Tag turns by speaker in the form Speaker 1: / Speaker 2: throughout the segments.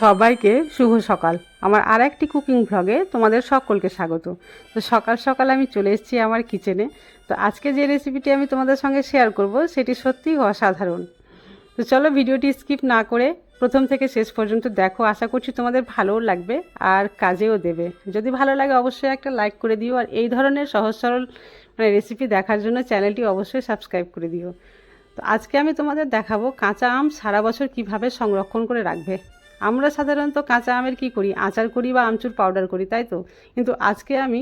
Speaker 1: সবাইকে শুভ সকাল। আমার আর একটি কুকিং ভ্লগে তোমাদের সকলকে স্বাগত। তো সকাল সকাল আমি চলে এসেছি আমার কিচেনে। তো আজকে যে রেসিপিটি আমি তোমাদের সঙ্গে শেয়ার করব, সেটি সত্যিই অসাধারণ। তো চলো ভিডিওটি স্কিপ না করে প্রথম থেকে শেষ পর্যন্ত দেখো, আশা করছি তোমাদের ভালোও লাগবে আর কাজেও দেবে। যদি ভালো লাগে অবশ্যই একটা লাইক করে দিও আর এই ধরনের সহজ সরল মানে রেসিপি দেখার জন্য চ্যানেলটি অবশ্যই সাবস্ক্রাইব করে দিও। তো আজকে আমি তোমাদের দেখাবো কাঁচা আম সারা বছর কীভাবে সংরক্ষণ করে রাখবে। আমরা সাধারণত কাঁচা আমের কি করি? আচার করি বা আমচুর পাউডার করি, তাই তো? কিন্তু আজকে আমি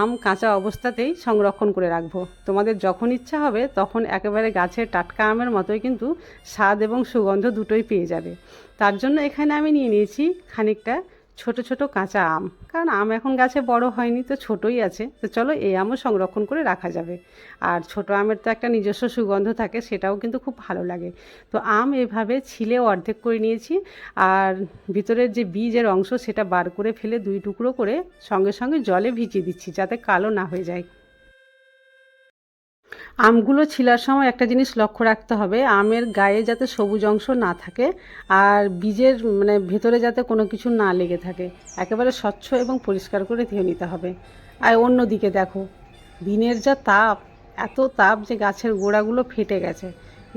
Speaker 1: আম কাঁচা অবস্থাতেই সংরক্ষণ করে রাখব। তোমাদের যখন ইচ্ছা হবে, তখন একেবারে গাছের টাটকা আমের মতোই কিন্তু স্বাদ এবং সুগন্ধ দুটোই পেয়ে যাবে। তার জন্য এখানে আমি নিয়ে নিয়েছি খানিকটা ছোট ছোট কাঁচা আম। কারণ আম এখন গাছে বড় হয়নি, তো ছোটই আছে। তো চলো এই আমও সংরক্ষণ করে রাখা যাবে। আর ছোট আমের তো একটা নিজস্ব সুগন্ধ থাকে, সেটাও কিন্তু খুব ভালো লাগে। তো আম এভাবে ছিলে অর্ধেক করে নিয়েছি। আর ভিতরের যে বীজের অংশ, সেটা বার করে ফেলে দুই টুকরো করে সঙ্গে সঙ্গে জলে ভিজিয়ে দিচ্ছি, যাতে কালো না হয়ে যায়। আমগুলো ছিলার সময় একটা জিনিস লক্ষ্য রাখতে হবে, আমের গায়ে যাতে সবুজ অংশ না থাকে আর বীজের মানে ভেতরে যাতে কোনো কিছু না লেগে থাকে। একেবারে স্বচ্ছ এবং পরিষ্কার করে ধুয়ে নিতে হবে। আর অন্যদিকে দেখো দিনের যা তাপ, এত তাপ যে গাছের গোড়াগুলো ফেটে গেছে।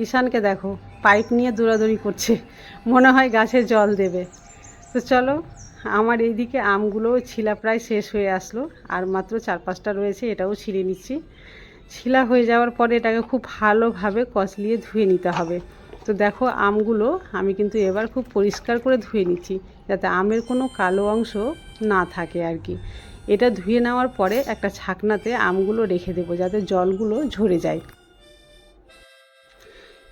Speaker 1: ঈশানকে দেখো, পাইপ নিয়ে দৌড়াদৌড়ি করছে, মনে হয় গাছে জল দেবে। তো চলো, আমার এইদিকে আমগুলোও ছিলা প্রায় শেষ হয়ে আসলো, আর মাত্র চার পাঁচটা রয়েছে, এটাও ছিঁড়ে নিচ্ছি। ছিলা হয়ে যাওয়ার পরে এটাকে খুব ভালোভাবে কচলিয়ে ধুয়ে নিতে হবে। তো দেখো আমগুলো আমি কিন্তু এবার খুব পরিষ্কার করে ধুয়ে নিচ্ছি, যাতে আমের কোনো কালো অংশ না থাকে আর কি। এটা ধুয়ে নেওয়ার পরে একটা ছাকনাতে আমগুলো রেখে দেবো, যাতে জলগুলো ঝরে যায়।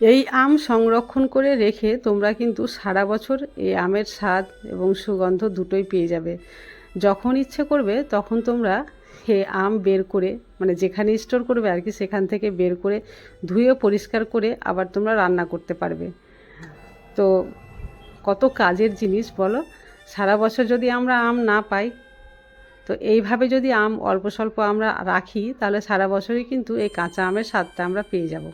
Speaker 1: এই আম সংরক্ষণ করে রেখে তোমরা কিন্তু সারা বছর এই আমের স্বাদ এবং সুগন্ধ দুটোই পেয়ে যাবে। যখন ইচ্ছে করবে তখন তোমরা হে আম বের করে মানে যেখানে স্টোর করবে আর কি, সেখান থেকে বের করে ধুয়ে পরিষ্কার করে আবার তোমরা রান্না করতে পারবে। তো কত কাজের জিনিস বলো? সারা বছর যদি আমরা আম না পাই, তো এইভাবে যদি আম অল্প স্বল্প আমরা রাখি, তাহলে সারা বছরই কিন্তু এই কাঁচা আমের স্বাদটা আমরা পেয়ে যাব।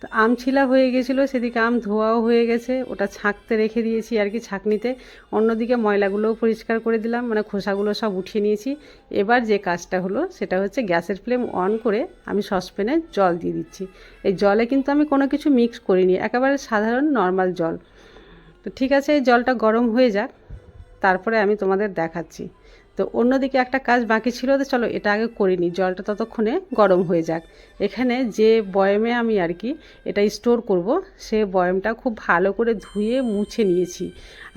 Speaker 1: তো আম ছিলা হয়ে গেছিল সেদিকে আম ধোয়াও হয়ে গেছে, ওটা ছাঁকতে রেখে দিয়েছি আর কি ছাঁকনিতে। অন্যদিকে ময়লাগুলোও পরিষ্কার করে দিলাম মানে খোসাগুলো সব উঠিয়ে নিয়েছি। এবার যে কাজটা হলো, সেটা হচ্ছে গ্যাসের ফ্লেম অন করে আমি সসপ্যানে জল দিয়ে দিচ্ছি। এই জলে কিন্তু আমি কোনো কিছু মিক্স করিনি, একেবারে সাধারণ, নর্মাল জল। তো ঠিক আছে, এই জলটা গরম হয়ে যাক, তারপরে আমি তোমাদের দেখাচ্ছি। তো অন্যদিকে একটা কাজ বাকি ছিল তো চলো এটা আগে করিনি, জলটা ততক্ষণে গরম হয়ে যাক। এখানে যে বয়মে আমি আর কি এটা স্টোর করব, সে বয়মটা খুব ভালো করে ধুয়ে মুছে নিয়েছি।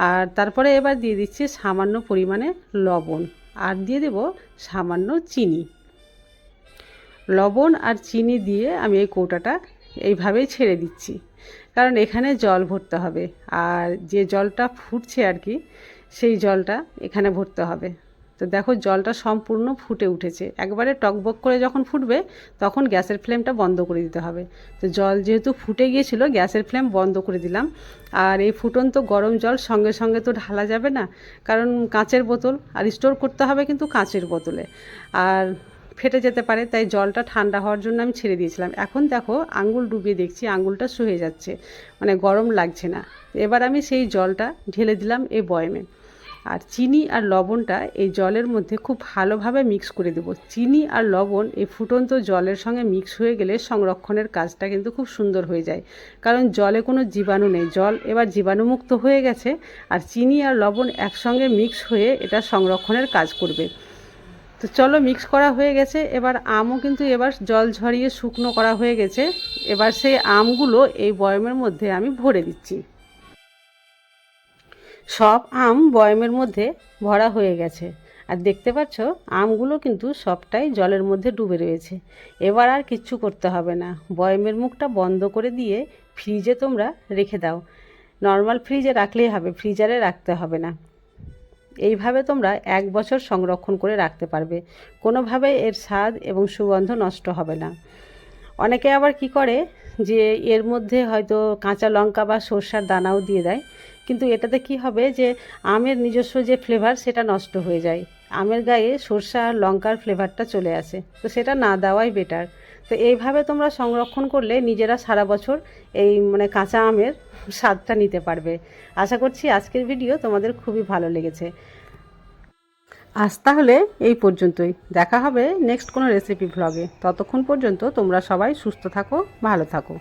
Speaker 1: আর তারপরে এবার দিয়ে দিচ্ছি সামান্য পরিমাণে লবণ, আর দিয়ে দেব সামান্য চিনি। লবণ আর চিনি দিয়ে আমি এই কৌটাটা এইভাবেই ছেড়ে দিচ্ছি, কারণ এখানে জল ভরতে হবে। আর যে জলটা ফুটছে আর কি, সেই জলটা এখানে ভরতে হবে। তো দেখো জলটা সম্পূর্ণ ফুটে উঠেছে। একবারে টকবক করে যখন ফুটবে, তখন গ্যাসের ফ্লেমটা বন্ধ করে দিতে হবে। তো জল যেহেতু ফুটে গিয়েছিল, গ্যাসের ফ্লেম বন্ধ করে দিলাম। আর এই ফুটন্ত গরম জল সঙ্গে সঙ্গে তো ঢালা যাবে না, কারণ কাঁচের বোতল, আর স্টোর করতে হবে কিন্তু কাঁচের বোতলে। আর ফেটে যেতে পারে, তাই জলটা ঠান্ডা হওয়ার জন্য আমি ছেড়ে দিয়েছিলাম। এখন দেখো আঙ্গুল ডুবিয়ে দেখছি আঙ্গুলটা শুয়ে যাচ্ছে মানে গরম লাগছে না। এবার আমি সেই জলটা ঢেলে দিলাম এই বয়মে। আর চিনি আর লবণটা এই জলের মধ্যে খুব ভালোভাবে মিক্স করে দেবো। চিনি আর লবণ এই ফুটন্ত জলের সঙ্গে মিক্স হয়ে গেলে সংরক্ষণের কাজটা কিন্তু খুব সুন্দর হয়ে যায়। কারণ জলে কোনো জীবাণু নেই। জল এবার জীবাণুমুক্ত হয়ে গেছে আর চিনি আর লবণ একসঙ্গে মিক্স হয়ে এটা সংরক্ষণের কাজ করবে। তো চলো মিক্স করা হয়ে গেছে। এবার আমও কিন্তু এবার জল ঝরিয়ে শুকনো করা হয়ে গেছে। এবার সেই আমগুলো এই বয়মের মধ্যে আমি ভরে দিচ্ছি। সব আম বয়মের মধ্যে ভরা হয়ে গেছে। আর দেখতে পাচ্ছ, আমগুলো কিন্তু সবটাই জলের মধ্যে ডুবে রয়েছে। এবার আর কিচ্ছু করতে হবে না। বয়মের মুখটা বন্ধ করে দিয়ে ফ্রিজে তোমরা রেখে দাও। নর্মাল ফ্রিজে রাখলেই হবে, ফ্রিজারে রাখতে হবে না। এইভাবে তোমরা এক বছর সংরক্ষণ করে রাখতে পারবে। কোনোভাবে এর স্বাদ এবং সুগন্ধ নষ্ট হবে না। অনেকে আবার কি করে যে এর মধ্যে হয়তো কাঁচা লঙ্কা বা সর্ষার দানাও দিয়ে দেয়। কিন্তু এটাতে কি হবে যে আমের নিজস্ব যে ফ্লেভার সেটা নষ্ট হয়ে যায়। আমের গায়ে সর্ষা আর লঙ্কার ফ্লেভারটা চলে আসে। তো সেটা না দেওয়াই বেটার তো এইভাবে তোমরা সংরক্ষণ করলে নিজেরা সারা বছর এই মানে কাঁচা আমের স্বাদটা নিতে পারবে। আশা করছি আজকের ভিডিও তোমাদের খুবই ভালো লেগেছে। আজ তাহলে এই পর্যন্তই। দেখা হবে নেক্সট কোনো রেসিপি ভ্লগে ততক্ষণ পর্যন্ত তোমরা সবাই সুস্থ থাকো, ভালো থাকো।